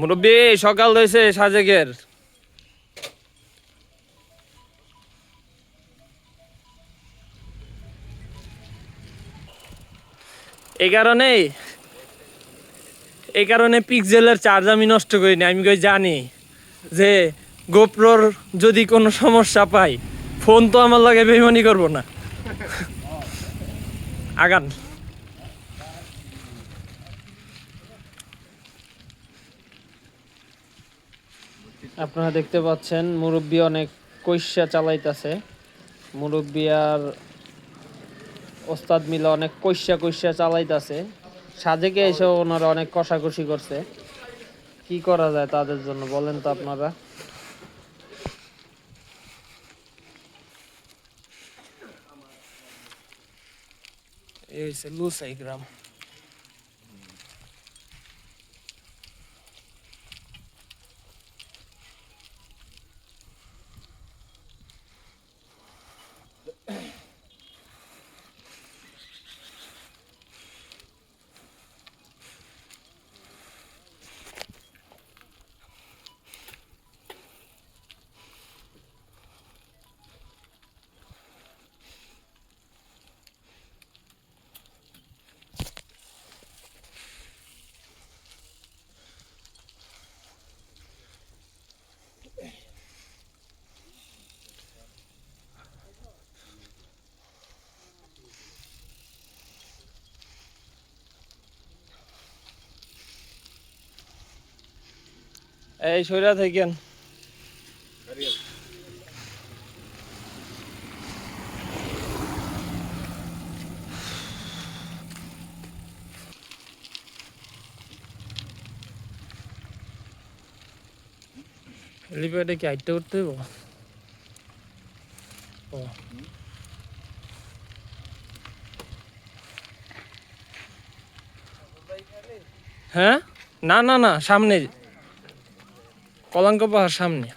মুরব্বী, সকাল হয়েছে সাজেকের। এই কারণেই এই কারণে পিক্সেলের চার্জ আমি নষ্ট করিনি, আমি কই জানি যে গোপ্রোর যদি কোনো সমস্যা পাই, ফোন তো আমার লাগে বেমানি করব না। আগান। আপনারা দেখতে পাচ্ছেন, মুরব্বী অনেক কৈশা চালাইতাছে। মুরব্বী আর ওস্তাদ মিলে অনেক কৈশা কৈশা চালাইতাছে। সাজেকে এসে ওনারা অনেক কষাকষি করছে। কি করা যায় তাদের জন্য বলেন তো আপনারা? is Lusai grama. এই সৈরা থাকেন। হেলিপ্যাডে কি হাইটটা করতে হইব? ও। হ্যাঁ? না না না সামনে। কলাঙ্ক পাহাড় সামনে।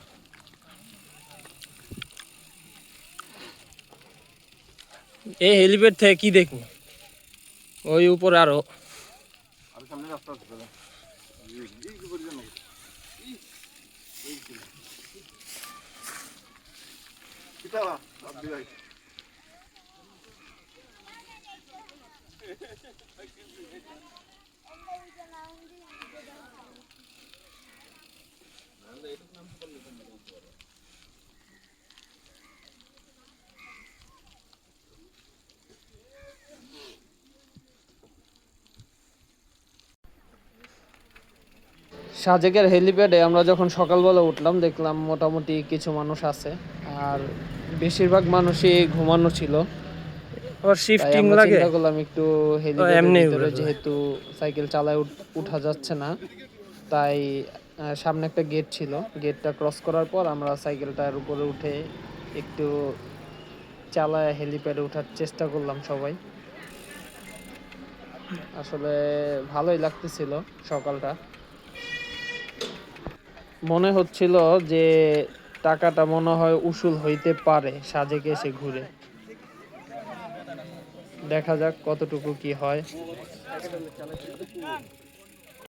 এই হেলিপ্যাড থেকে কি দেখব? ওই উপরে আরও। সাজেকের হেলিপ্যাডে আমরা যখন সকালবেলা উঠলাম দেখলাম মোটামুটি কিছু মানুষ আছে। আর বেশিরভাগ মানুষই ঘুমানো ছিল। আবার শিফটিং লাগে। করলাম একটু হেলিপ্যাডের ভিতরে যেহেতু সাইকেল চালায় উঠা যাচ্ছে না তাই সামনে একটা গেট ছিল। গেটটা ক্রস করার পর আমরা সাইকেলটার উপরে উঠে একটু চালায় হেলিপ্যাডে ওঠার চেষ্টা করলাম সবাই। আসলে ভালোই লাগতেছিল সকালটা। মনে হচ্ছিল যে টাকাটা মনে হয় উসুল হইতে পারে সাজেকে এসে ঘুরে। দেখা যাক কতটুকু কি হয়।